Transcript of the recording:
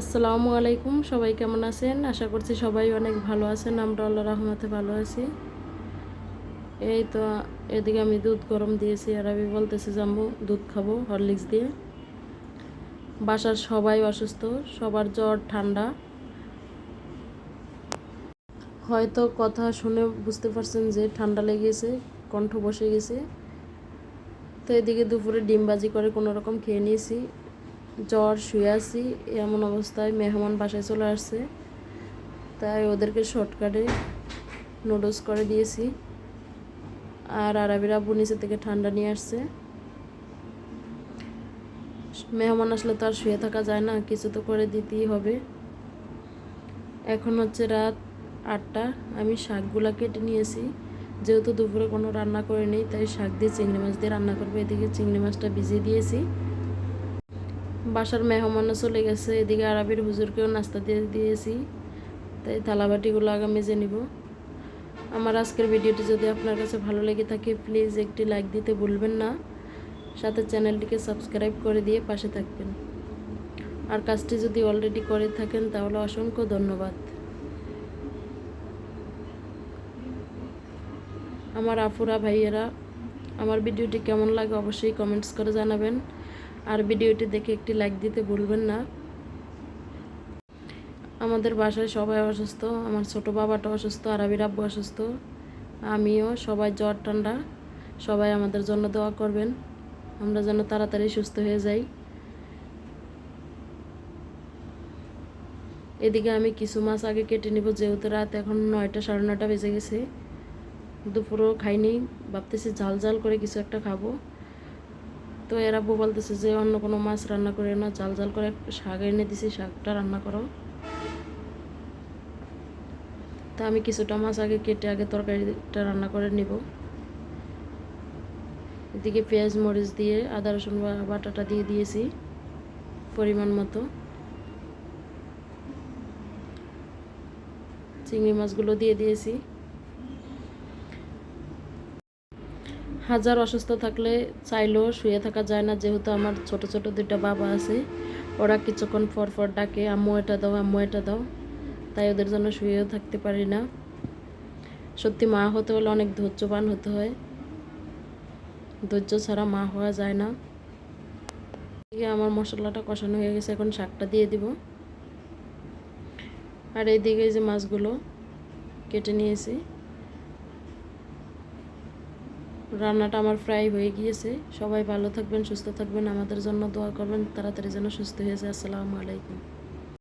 আসসালামু আলাইকুম, সবাই কেমন আছেন? আশা করছি সবাই অনেক ভালো আছেন, আমরা আল্লাহ রহমতে ভালো আছি। এই তো, এদিকে আমি দুধ গরম দিয়েছি আর আমি বলতেছি, জাম্বু, দুধ খাব হরলিক্স দিয়ে। বাসার সবাই অসুস্থ, সবার জ্বর, ঠান্ডা। হয়তো কথা শুনে বুঝতে পারছেন যে ঠান্ডা লেগেছে, কণ্ঠ বসে গেছে। তো এদিকে দুপুরে ডিমবাজি করে কোনো রকম খেয়ে নিয়েছি। জ্বর, শুয়ে আছি, এমন অবস্থায় মেহমান বাসায় চলে আসছে। তাই ওদেরকে শর্টকাটে নুডলস করে দিয়েছি। আর আরবিরা আব্বু নিচে থেকে ঠান্ডা নিয়ে আসছে। মেহমান আসলে তো আর শুয়ে থাকা যায় না, কিছু তো করে দিতেই হবে। এখন হচ্ছে রাত আটটা, আমি শাকগুলা কেটে নিয়েছি। যেহেতু দুপুরে কোনো রান্না করে নেই তাই শাক দিয়ে চিংড়ি মাছ দিয়ে রান্না করব। এদিকে চিংড়ি মাছটা ভিজিয়ে দিয়েছি। বাসার মেহমানও চলে গেছে, এদিকে আরবির হুজুরকেও নাস্তা দিয়ে দিয়েছি। তাই থালাবাটিগুলো আগে মেজে নিব। আমার আজকের ভিডিওটি যদি আপনার কাছে ভালো লেগে থাকে প্লিজ একটি লাইক দিতে ভুলবেন না। সাথে চ্যানেলটিকে সাবস্ক্রাইব করে দিয়ে পাশে থাকবেন। আর কাজটি যদি অলরেডি করে থাকেন, তাহলে অসংখ্য ধন্যবাদ। আমার আফুরা ভাইয়েরা, আমার ভিডিওটি কেমন লাগে অবশ্যই কমেন্টস করে জানাবেন। আর ভিডিওটি দেখে একটি লাইক দিতে ভুলবেন না। আমাদের বাসায় সবাই অসুস্থ, আমার ছোট বাবাটা অসুস্থ আরবির আব্বু অসুস্থ। আমিও সবাই জ্বর, ঠান্ডা, সবাই আমাদের জন্য দোয়া করবেন। আমরা যেন তাড়াতাড়ি সুস্থ হয়ে যাই। এদিকে আমি কিছু মাছ আগে কেটে নিব, যেহেতু রাত এখন নয়টা, সাড়ে নয়টা বেজে গেছে। দুপুরও খাইনি, ভাবতেছি ঝাল ঝাল করে কিছু একটা খাব। তো এরা বউ বলতেছে যে, অন্য কোনো মাছ রান্না করে না জাল জাল করে শাক এনে দিছি, শাকটা রান্না করো। তা আমি কিছুটা মাছ আগে কেটে আগে তরকারিটা রান্না করে নিব। এদিকে পেঁয়াজ, মরিচ দিয়ে আদা, রসুন বাটাটা দিয়ে দিয়েছি, পরিমাণ মতো। চিংড়ি মাছগুলো দিয়ে দিয়েছি। হাজার অসুস্থ থাকলে চাইলেও শুয়ে থাকা যায় না, যেহেতু আমার ছোট ছোট দুইটা বাবা আছে। ওরা কিছুক্ষণ পর পর ডাকে, আম্মু, এটা দাও, আম্মু, এটা দাও। তাই ওদের জন্য শুয়েও থাকতে পারি না। সত্যি মা হতে হলে অনেক ধৈর্যবান হতে হয়। ধৈর্য ছাড়া মা হওয়া যায় না। আমার মশলাটা কষানো হয়ে গেছে, এখন শাকটা দিয়ে দিব। আর এইদিকে যে মাছগুলো কেটে নিয়েছি। রান্নাটা আমার প্রায় হয়ে গিয়েছে। সবাই ভালো থাকবেন, সুস্থ থাকবেন, আমাদের জন্য দোয়া করবেন। তাড়াতাড়ি যেন সুস্থ হয়ে যায়। আসসালামু আলাইকুম।